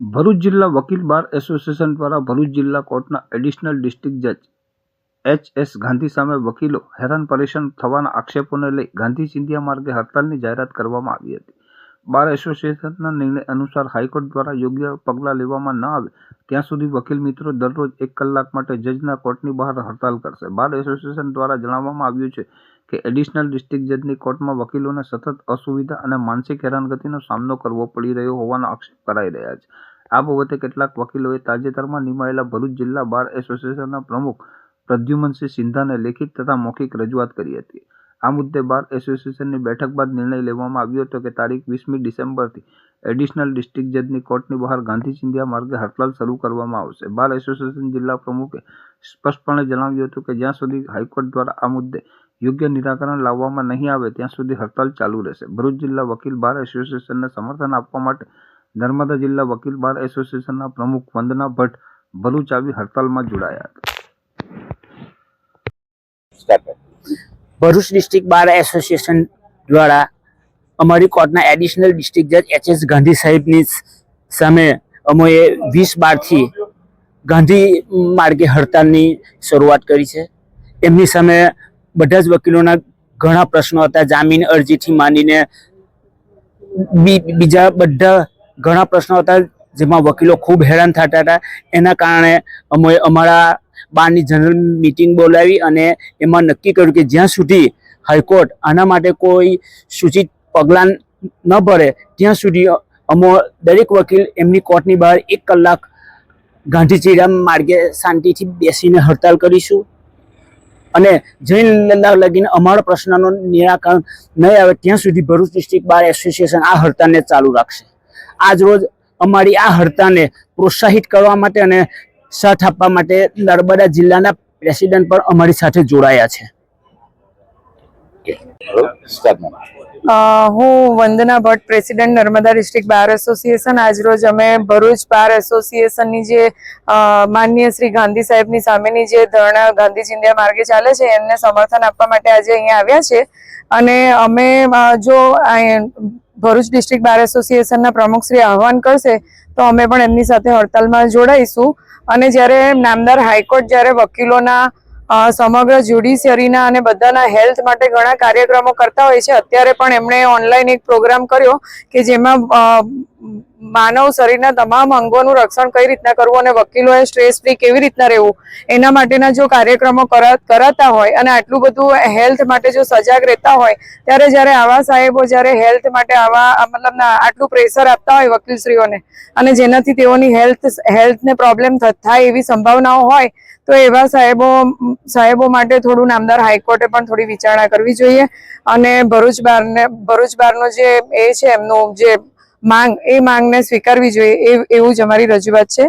ભરૂચ જિલ્લા વકીલ bar association દ્વારા ભરૂચ જિલ્લા કોર્ટના એડિશનલ ડિસ્ટ્રિક્ટ જજ એચ એસ ગાંધી સામે વકીલો હેરાન પરેશાન થવાના આક્ષેપોને લઈ ગાંધી ચિંધિયા માર્ગે હડતાલની જાહેરાત કરવામાં આવી હતી. બાર એસોસિએશનના નિર્ણય અનુસાર હાઈકોર્ટ દ્વારા યોગ્ય પગલાં લેવામાં ન આવે ત્યાં સુધી વકીલ મિત્રો દરરોજ એક કલાક માટે જજના કોર્ટની બહાર હડતાલ કરશે. બાર એસોસિએશન દ્વારા જણાવવામાં આવ્યું છે કે એડિશનલ ડિસ્ટ્રિક્ટ જજની કોર્ટમાં વકીલોને સતત અસુવિધા અને માનસિક હેરાનગતિનો સામનો કરવો પડી રહ્યો હોવાના આક્ષેપ કરાઈ રહ્યા છે. આ બાબતે કેટલાક વકીલોએ તાજેતરમાં નિમાયેલા ભરૂચ જિલ્લા બાર એસોસિએશનના પ્રમુખ પ્રદ્યુમનસિંહ સિંધાને લેખિત તથા મૌખિક રજૂઆત કરી હતી. આ મુદ્દે બાર એસોસિએશનની બેઠક બાદ નિર્ણય લેવામાં આવ્યો હતો કે તારીખ વીસમી ડિસેમ્બરથી એડિશનલ ડિસ્ટ્રિક્ટ જજની કોર્ટની બહાર ગાંધી ચિંધ્યા માર્ગે હડતાલ શરૂ કરવામાં આવશે. બાર એસોસિએશન જિલ્લા પ્રમુખે સ્પષ્ટપણે જણાવ્યું હતું કે જ્યાં સુધી હાઈકોર્ટ દ્વારા આ મુદ્દે યોગ્ય નિરાકરણ લાવવામાં નહીં આવે, ત્યાં સુધી હડતાલ ચાલુ રહેશે. ભરૂચ જિલ્લા વકીલ બાર એસોસિએશનને સમર્થન આપવા માટે નર્મદા જિલ્લા વકીલ બાર એસોસિએશનના પ્રમુખ વંદના ભટ્ટ ભરૂચ આવી હડતાલમાં જોડાયા હતા. ભરૂચ ડિસ્ટ્રિક્ટ બાર એસોસિએશન દ્વારા અમારી કોર્ટના એડિશનલ ડિસ્ટ્રિક્ટ જજ એચ એસ ગાંધી સાહેબની સામે અમોએ વીસ બારથી ગાંધી માર્ગે હડતાલની શરૂઆત કરી છે. એમની સામે બધા જ વકીલોના ઘણા પ્રશ્નો હતા. જામીન અરજીથી માંડીને બી- બીજા બધા ઘણા પ્રશ્નો હતા જેમાં વકીલો ખૂબ હેરાન થતા હતા. એના કારણે અમે અમારા બારની જનરલ મીટિંગ બોલાવી અને એમાં નક્કી કર્યું કે જ્યાં સુધી હાઈકોર્ટ આના માટે કોઈ સૂચિત પગલાં ન ભરે, ત્યાં સુધી અમો દરેક વકીલ એમની કોર્ટની બહાર એક કલાક ગાંધીજીરામ માર્ગે શાંતિથી બેસીને હડતાલ કરીશું. અને જૈન લગીને અમારા પ્રશ્નનો નિરાકરણ નહીં આવે, ત્યાં સુધી ભરૂચ ડિસ્ટ્રિક્ટ બાર એસોસિએશન આ હડતાલને ચાલુ રાખશે. આજ રોજ અમારી આ હડતાલને પ્રોત્સાહિત કરવા માટે અને સાથ આપવા માટે નર્મદા જિલ્લાના પ્રેસિડેન્ટ પણ અમારી સાથે જોડાયા છે. હું Vandana Bhatt president Narmada district bar association. આજરોજ અમે ભરૂચ બાર એસોસિએશનની જે માનનીય શ્રી ગાંધી સાહેબની સામેની જે ધરણા ગાંધી ચિંધ્યા માર્ગે ચાલે છે એમને સમર્થન આપવા માટે આજે અહીંયા આવ્યા છે. અને અમે જો આ ભરૂચ ડિસ્ટ્રિક્ટ બાર એસોસિએશનના પ્રમુખ શ્રી આહવાન કરશે, તો અમે પણ એમની સાથે હડતાલમાં જોડાઈશું. અને જ્યારે નામદાર હાઈકોર્ટ જ્યારે વકીલોના સમગ્ર જ્યુડિશિયરીના અને બધાના હેલ્થ માટે ઘણા કાર્યક્રમો કરતા હોય છે, અત્યારે પણ એમણે ઓનલાઈન એક પ્રોગ્રામ કર્યો કે જેમાં માનવ શરીરના તમામ અંગોનું રક્ષણ કઈ રીતના કરવું અને વકીલોએ સ્ટ્રેસ ફ્રી કેવી રીતના રહેવું, એના માટેના જો કાર્યક્રમો કરાતા હોય અને આટલું બધું હેલ્થ માટે જો સજાગ રહેતા હોય, ત્યારે જ્યારે આવા સાહેબો જ્યારે હેલ્થ માટે આવા મતલબ આટલું પ્રેશર આપતા હોય વકીલશ્રીઓને અને જેનાથી તેઓની હેલ્થ હેલ્થને પ્રોબ્લેમ થાય એવી સંભાવનાઓ હોય, તો એવા સાહેબો સાહેબો માટે થોડું નામદાર હાઈકોર્ટે પણ થોડી વિચારણા કરવી જોઈએ. અને ભરૂચ બારને, ભરૂચ બારનો જે એ છે એમનું જે માંગ એ માંગને સ્વીકારવી જોઈએ એવું જ અમારી રજૂઆત છે.